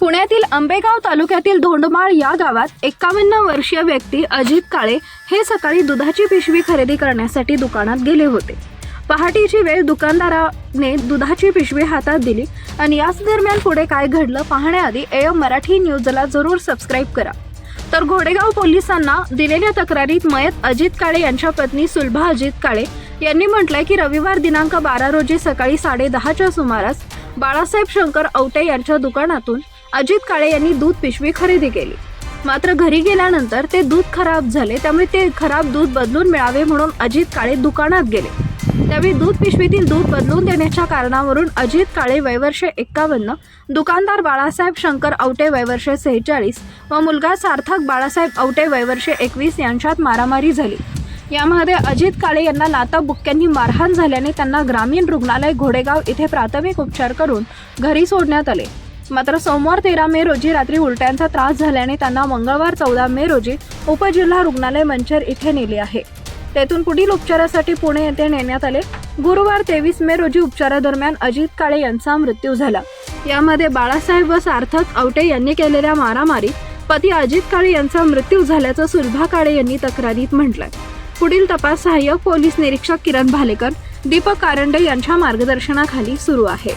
पुण्यातील आंबेगाव तालुक्यातील धोंडमाळ या गावात एकावन्न वर्षीय व्यक्ती अजित काळे हे सकाळी दुधाची पिशवी खरेदी करण्यासाठी दुकानात गेले होते. पहाटेची वेळ दुकानदाराने दुधाची पिशवी हातात दिली आणि याच दरम्यान पुढे काय घडलं पाहण्याआधी एम मराठी न्यूजला जरूर सबस्क्राईब करा. तर घोडेगाव पोलिसांना दिलेल्या तक्रारीत मयत अजित काळे यांच्या पत्नी सुलभा अजित काळे यांनी म्हटलंय की रविवार दिनांक बारा रोजी सकाळी साडे दहाच्या सुमारास बाळासाहेब शंकर औटे यांच्या दुकानातून अजित काळे यांनी दूध पिशवी खरेदी केली. मात्र घरी गेल्यानंतर ते दूध खराब झाले त्यामुळे ते खराब दूध बदलून मिळावे म्हणून अजित काळे दुकानात गेले. त्यावेळी दूध पिशवीतील दूध बदलून देण्याच्या कारणावरून अजित काळे वयवर्ष एक्कावन्न दुकानदार बाळासाहेब शंकर औटे वयवर्ष सेहेचाळीस व मुलगा सार्थक बाळासाहेब औटे वयवर्ष एकवीस यांच्यात मारामारी झाली. यामध्ये अजित काळे यांना लाता बुक्क्यांनी मारहाण झाल्याने त्यांना ग्रामीण रुग्णालय घोडेगाव इथे प्राथमिक उपचार करून घरी सोडण्यात आले. मात्र सोमवार तेरा मे रोजी रात्री उलट्यांचा त्रास झाल्याने त्यांना मंगळवार चौदा मे रोजी उपजिल्हा रुग्णालय मंचर इथे नेले आहे. तेथून पुढील उपचारासाठी पुणे येथे नेण्यात आले. गुरुवार तेवीस मे रोजी उपचारादरम्यान अजित काळे यांचा मृत्यू झाला. यामध्ये बाळासाहेब व सार्थक आवटे यांनी केलेल्या मारामारीत पती अजित काळे यांचा मृत्यू झाल्याचं सुलभा काळे यांनी तक्रारीत म्हटलंय. पुढील तपास सहाय्यक पोलीस निरीक्षक किरण भालेकर दीपक कारंडे यांच्या मार्गदर्शनाखाली सुरू आहे.